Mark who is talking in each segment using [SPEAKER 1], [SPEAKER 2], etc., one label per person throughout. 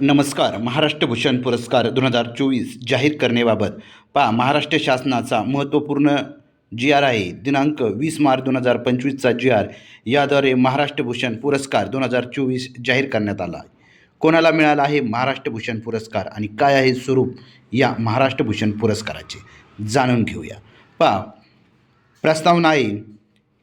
[SPEAKER 1] नमस्कार महाराष्ट्र भूषण पुरस्कार दोन हजार चोवीस जाहीर करण्याबाबत पहा महाराष्ट्र शासनाचा महत्त्वपूर्ण जी आर आहे दिनांक वीस मार्च दोन हजार पंचवीसचा जी आर याद्वारे महाराष्ट्र भूषण पुरस्कार दोन हजार चोवीस जाहीर करण्यात आला आहे. कोणाला मिळाला आहे महाराष्ट्र भूषण पुरस्कार आणि काय आहे स्वरूप या महाराष्ट्र भूषण पुरस्काराचे? जाणून घेऊया. पा प्रस्तावना आहे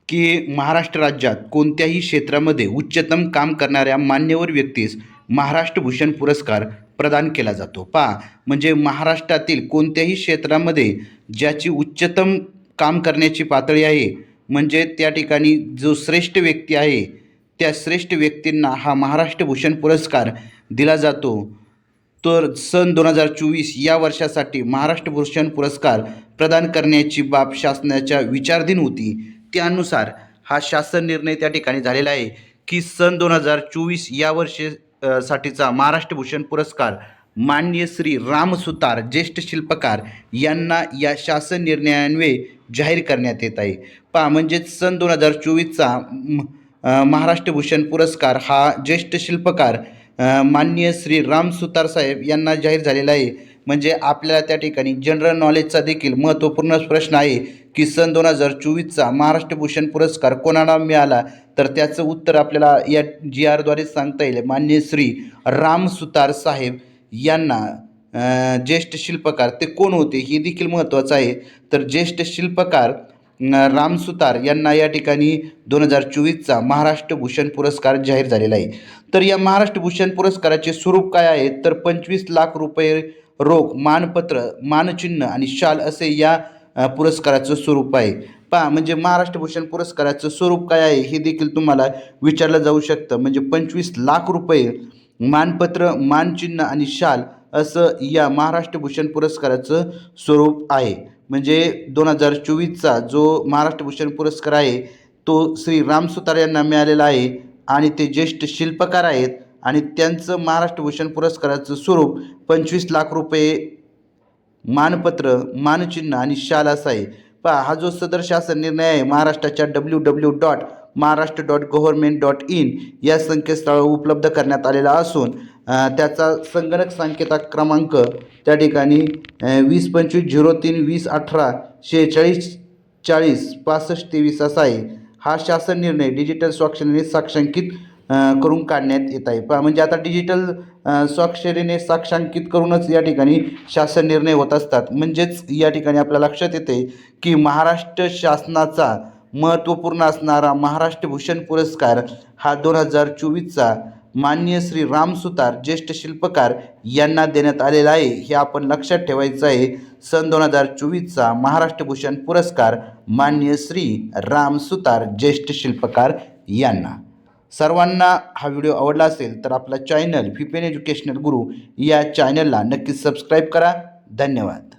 [SPEAKER 1] की महाराष्ट्र राज्यात कोणत्याही क्षेत्रामध्ये उच्चतम काम करणाऱ्या मान्यवर व्यक्तीस महाराष्ट्र भूषण पुरस्कार प्रदान केला जातो. पहा म्हणजे महाराष्ट्रातील कोणत्याही क्षेत्रामध्ये ज्याची उच्चतम काम करण्याची पातळी आहे म्हणजे त्या ठिकाणी जो श्रेष्ठ व्यक्ती आहे त्या श्रेष्ठ व्यक्तींना हा महाराष्ट्र भूषण पुरस्कार दिला जातो. तर सन दोन हजार चोवीस या वर्षासाठी महाराष्ट्र भूषण पुरस्कार प्रदान करण्याची बाब शासनाच्या विचारधीन होती. त्यानुसार हा शासन निर्णय त्या ठिकाणी झालेला आहे की सन दोन हजार चोवीस या वर्षे साठीचा महाराष्ट्र भूषण पुरस्कार मान्य श्री रामसुतार ज्येष्ठ शिल्पकार यांना या शासन निर्णयान्वये जाहीर करण्यात येत आहे. पहा म्हणजेच सन दोन हजार चोवीसचा महाराष्ट्र भूषण पुरस्कार हा ज्येष्ठ शिल्पकार मान्य माननीय श्री रामसुतार साहेब यांना जाहीर झालेला आहे. म्हणजे आपल्याला त्या ठिकाणी जनरल नॉलेजचा देखील महत्त्वपूर्ण प्रश्न आहे की सन दोन हजार चोवीसचा महाराष्ट्र भूषण पुरस्कार कोणाला मिळाला? तर त्याचं उत्तर आपल्याला या जी आरद्वारे सांगता येईल मान्य श्री राम सुतार साहेब यांना. ज्येष्ठ शिल्पकार ते कोण होते? हे देखील महत्त्वाचं आहे. तर ज्येष्ठ शिल्पकार राम सुतार यांना या ठिकाणी दोन हजार चोवीसचा महाराष्ट्र भूषण पुरस्कार जाहीर झालेला आहे. तर या महाराष्ट्र भूषण पुरस्काराचे स्वरूप काय आहे? तर पंचवीस लाख रुपये रोख मानपत्र मानचिन्ह आणि शाल असे या पुरस्काराचं स्वरूप आहे. पहा म्हणजे महाराष्ट्र भूषण पुरस्काराचं स्वरूप काय आहे हे देखील तुम्हाला विचारलं जाऊ शकतं. म्हणजे पंचवीस लाख रुपये मानपत्र मानचिन्ह आणि शाल असं या महाराष्ट्र भूषण पुरस्काराचं स्वरूप आहे. म्हणजे दोन हजार चोवीसचा जो महाराष्ट्र भूषण पुरस्कार आहे तो श्री राम सुतार यांना मिळालेला आहे आणि ते ज्येष्ठ शिल्पकार आहेत. आणि त्यांचं महाराष्ट्र भूषण पुरस्काराचं स्वरूप पंचवीस लाख रुपये मानपत्र मानचिन्ह आणि शाल असा आहे पहा हा जो सदर शासन निर्णय आहे महाराष्ट्राच्या W W dot Maharashtra dot government dot in या संकेतस्थळावर उपलब्ध करण्यात आलेला असून त्याचा संगणक सांकेता क्रमांक त्या ठिकाणी वीस पंचवीस झिरो तीन वीस अठरा शेहेचाळीस चाळीस पासष्ट तेवीस असा आहे हा शासन निर्णय डिजिटल स्वाक्षरीने साक्षांकित करून काढण्यात येत आहे. प म्हणजे आता डिजिटल स्वाक्षरीने साक्षांकित करूनच या ठिकाणी शासन निर्णय होत असतात. म्हणजेच या ठिकाणी आपल्या लक्षात येते की महाराष्ट्र शासनाचा महत्त्वपूर्ण असणारा महाराष्ट्र भूषण पुरस्कार हा दोन हजार चोवीसचा मान्य श्री राम सुतार ज्येष्ठ शिल्पकार यांना देण्यात आलेला आहे. हे आपण लक्षात ठेवायचं आहे. सन दोन हजार चोवीसचा महाराष्ट्र भूषण पुरस्कार मान्य श्री राम सुतार ज्येष्ठ शिल्पकार यांना. सर्वांना हा व्हिडिओ आवडला असेल तर आपला चॅनल फिपेन एज्युकेशनल गुरु या चॅनलला नक्कीच सबस्क्राईब करा. धन्यवाद.